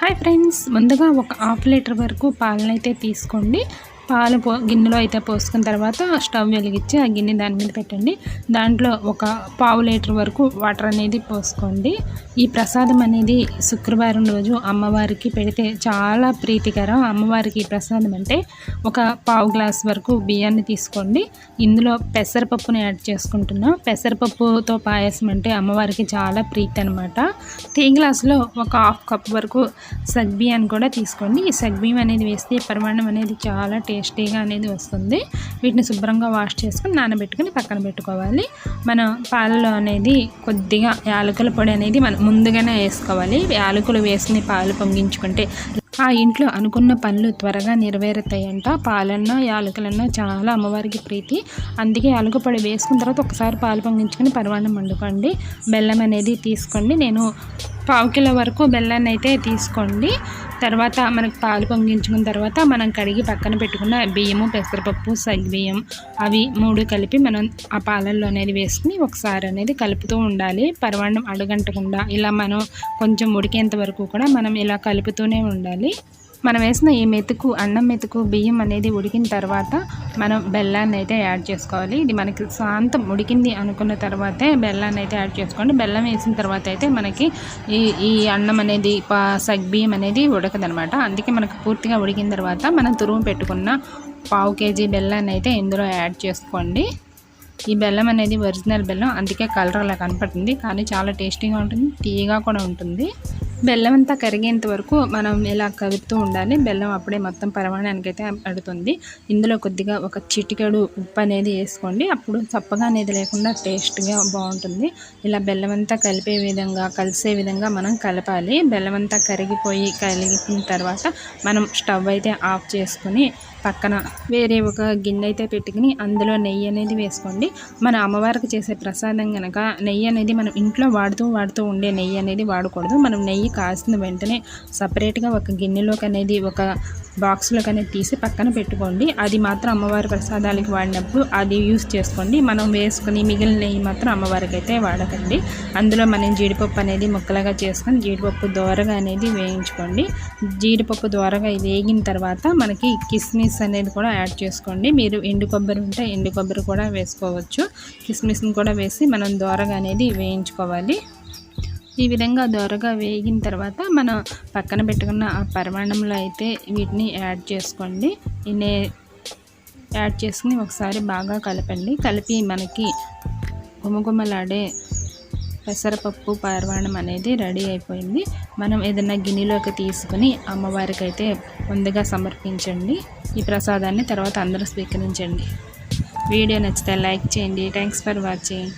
Hi friends ముందుగా ఒక half litre వరకు పాలనైతే తీసుకోండి. పాలు పో గిన్నెలో అయితే పోసుకున్న తర్వాత స్టవ్ వెలిగించి ఆ గిన్నె దాని మీద పెట్టండి. దాంట్లో ఒక పావు లీటర్ వరకు వాటర్ అనేది పోసుకోండి. ఈ ప్రసాదం అనేది శుక్రవారం రోజు అమ్మవారికి పెడితే చాలా ప్రీతికరం. అమ్మవారికి ప్రసాదం అంటే ఒక పావు గ్లాస్ వరకు బియ్యాన్ని తీసుకోండి. ఇందులో పెసరపప్పుని యాడ్ చేసుకుంటున్నా. పెసరపప్పుతో పాయసం అంటే అమ్మవారికి చాలా ప్రీతి అనమాట టీ గ్లాస్లో ఒక హాఫ్ కప్ వరకు సగ్బియ్యాన్ని కూడా తీసుకోండి. ఈ సగ్బియ్యం అనేది వేస్తే పరిమాణం అనేది చాలా టేస్ట్ టేస్టీగా అనేది వస్తుంది. వీటిని శుభ్రంగా వాష్ చేసుకుని నానబెట్టుకుని పక్కన పెట్టుకోవాలి. మనం పాలలో అనేది కొద్దిగా యాలకుల పొడి అనేది మనం ముందుగానే వేసుకోవాలి. యాలకులు వేసిన పాలు పొంగించుకుంటే ఆ ఇంట్లో అనుకున్న పనులు త్వరగా నెరవేరుతాయంట. పాలన్నా యాలకులన్నా చాలా అమ్మవారికి ప్రీతి. అందుకే యాలక పొడి వేసుకున్న తర్వాత ఒకసారి పాలు పొంగించుకొని పరమాన్నం వండుకోండి. బెల్లం అనేది తీసుకోండి. నేను పావు కిలో వరకు బెల్లాన్ని అయితే తీసుకోండి. తర్వాత మనకు పాలు పొంగించుకున్న తర్వాత మనం కడిగి పక్కన పెట్టుకున్న బియ్యము పెసరపప్పు సగ్బియ్యం అవి మూడు కలిపి మనం ఆ పాలల్లో అనేది వేసుకుని ఒకసారి అనేది కలుపుతూ ఉండాలి. పర్వాణం అడుగంటకుండా ఇలా మనం కొంచెం ఉడికేంత వరకు కూడా మనం ఇలా కలుపుతూనే ఉండాలి. మనం వేసిన ఈ మెతుకు అన్నం మెతుకు బియ్యం అనేది ఉడికిన తర్వాత మనం బెల్లాన్ని అయితే యాడ్ చేసుకోవాలి. ఇది మనకి శాంతం ఉడికింది అనుకున్న తర్వాతే బెల్లాన్ని అయితే యాడ్ చేసుకోండి. బెల్లం వేసిన తర్వాత అయితే మనకి ఈ ఈ అన్నం అనేది బియ్యం అనేది ఉడకదనమాట. అందుకే మనకు పూర్తిగా ఉడికిన తర్వాత మనం తురుము పెట్టుకున్న పావు కేజీ బెల్లాన్ని అయితే ఇందులో యాడ్ చేసుకోండి. ఈ బెల్లం అనేది ఒరిజినల్ బెల్లం అందుకే కలర్ అలా కనపడుతుంది. కానీ చాలా టేస్టీగా ఉంటుంది తీయగా కూడా ఉంటుంది. బెల్లం అంతా కరిగేంత వరకు మనం ఇలా కలుపుతూ ఉండాలి. బెల్లం అప్పుడే మొత్తం పరమాణానికైతే అయితే పడుతుంది ఇందులో కొద్దిగా ఒక చిటికెడు ఉప్పు అనేది వేసుకోండి. అప్పుడు చప్పగా అనేది లేకుండా టేస్ట్గా బాగుంటుంది. ఇలా బెల్లం అంతా కలిపే విధంగా కలిసే విధంగా మనం కలపాలి. బెల్లం అంతా కరిగిపోయి కలిగిన తర్వాత మనం స్టవ్ అయితే ఆఫ్ చేసుకుని పక్కన వేరే ఒక గిన్నె అయితే పెట్టుకుని అందులో నెయ్యి అనేది వేసుకోండి. మన అమ్మవారికి చేసే ప్రసాదం కనుక నెయ్యి అనేది మనం ఇంట్లో వాడుతూ వాడుతూ ఉండే నెయ్యి అనేది వాడకూడదు. మనం నెయ్యి కాసిన వెంటనే సపరేట్గా ఒక గిన్నెలోకి అనేది ఒక బాక్స్లోకి అనేది తీసి పక్కన పెట్టుకోండి. అది మాత్రం అమ్మవారి ప్రసాదాలకి వాడినప్పుడు అది యూస్ చేసుకోండి. మనం వేసుకుని మిగిలిన నెయ్యి మాత్రం అమ్మవారికి అయితే వాడకండి. అందులో మనం జీడిపప్పు అనేది ముక్కలుగా చేసుకొని జీడిపప్పు దోరగా అనేది వేయించుకోండి. జీడిపప్పు దోరగా వేగిన తర్వాత మనకి కిస్మిస్ అనేది కూడా యాడ్ చేసుకోండి. మీరు ఎండు కొబ్బరి ఉంటే ఎండు కొబ్బరి కూడా వేసుకోవచ్చు. కిస్మిస్ని కూడా వేసి మనం దోరగా అనేది వేయించుకోవాలి. ఈ విధంగా దోరగా వేగిన తర్వాత మనం పక్కన పెట్టుకున్న ఆ పరిమాణంలో అయితే వీటిని యాడ్ చేసుకోండి. నే యాడ్ చేసుకుని ఒకసారి బాగా కలపండి. కలిపి మనకి గుమగుమలాడే పెసరపప్పు పరిమాణం అనేది రెడీ అయిపోయింది. మనం ఏదైనా గిన్నెలోకి తీసుకుని అమ్మవారికి అయితే ముందుగా సమర్పించండి. ఈ ప్రసాదాన్ని తర్వాత అందరూ స్వీకరించండి. వీడియో నచ్చితే లైక్ చేయండి. Thanks for watching